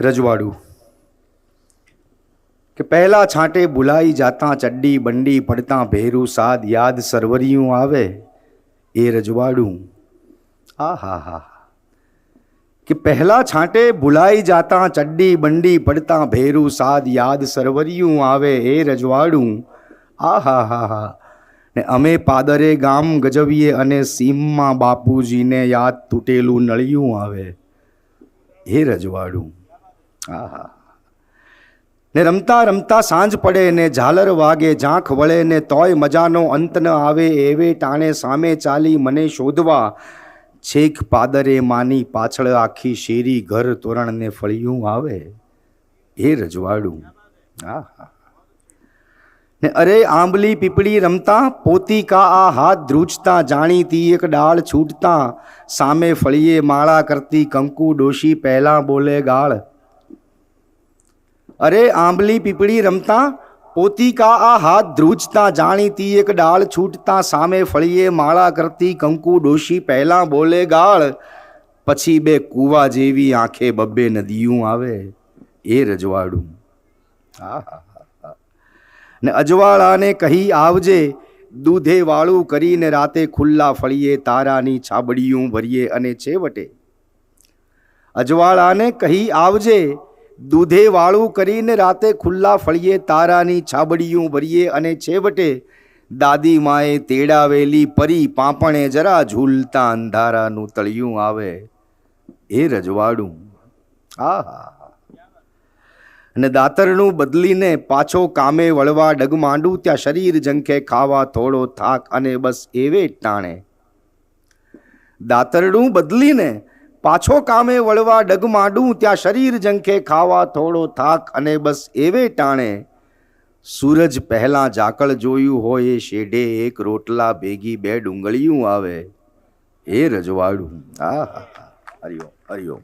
રજવાડું. કે પહેલા છાંટે ભૂલાઈ જાતા, ચડ્ડી બંડી પડતા ભેરું સાદ યાદ સરવરિયું આવે, એ રજવાડું. આ હા હા. કે પહેલા છાંટે ભૂલાઈ જાતા, ચડ્ડી બંડી પડતા ભેરું સાદ યાદ સરવરિયું આવે, એ રજવાડું. આ હા હા હા. ને અમે પાદરે ગામ ગજવીએ અને સીમમાં બાપુજીને યાદ તૂટેલું નળિયું આવે, એ રજવાડું. આ ને રમતા રમતા સાંજ પડે ને ઝાલર વાગે, ઝાંખ વળે ને તોય મજાનો અંત ન આવે, એવે ટાણે સામે ચાલી મને શોધવા. છેક પાદરે માની પાછળ આખી શેરી ઘર તોરણને ફળિયું આવે. એ રજવાડું. હા હા ને અરે આંબલી પીપળી રમતા, પોતી કા આ હાથ ધ્રુજતા, જાણીતી એક ડાળ છૂટતા. સામે ફળીએ માળા કરતી કંકુ ડોશી પહેલાં બોલે ગાળ. અરે આંબલી પીપળી રમતા પોતિકા આ હાથ ધ્રુજતા, જાણીતી એક ડાળ છૂટતા, સામે ફળીએ માળા કરતી, કંકુ ડોશી પહેલાં બોલે ગાળ. પછી બે કૂવા જેવી આંખે બબ્બે નદીયું આવે, એ રજવાડું. ને અજવાળાને કહી આવજે, દૂધે વાળું કરીને રાતે ખુલ્લા ફળીએ, તારાની છાબડીયું ભરીએ અને છેવટે. અજવાળાને કહી આવજે દૂધે વાળું કરીને રાતે ખુલ્લા ફળીએ તારાની છાબડીયું ભરીએ અને છેવટે દાદી માએ તેડાવેલી પરી પાપણે જરા ઝૂલતા અંધારાનું તળિયું આવે. એ રજવાડું. હા હા અને દાતરનું બદલીને પાછો કામે વળવા ડગ માંડું ત્યાં શરીર ઝંખે ખાવા થોડો થાક અને બસ એવે ટાણે. દાતરડું બદલીને પાછો કામે વળવા ડગ માંડું ત્યાં શરીર ઝંખે ખાવા થોડો થાક અને બસ એવે ટાણે. સૂરજ પહેલાં ઝાકળ જોયું હોય એ શેઢે એક રોટલા ભેગી બે ડુંગળીયું આવે. એ રજવાડું. હા હા હા હરિઓમ હરિઓમ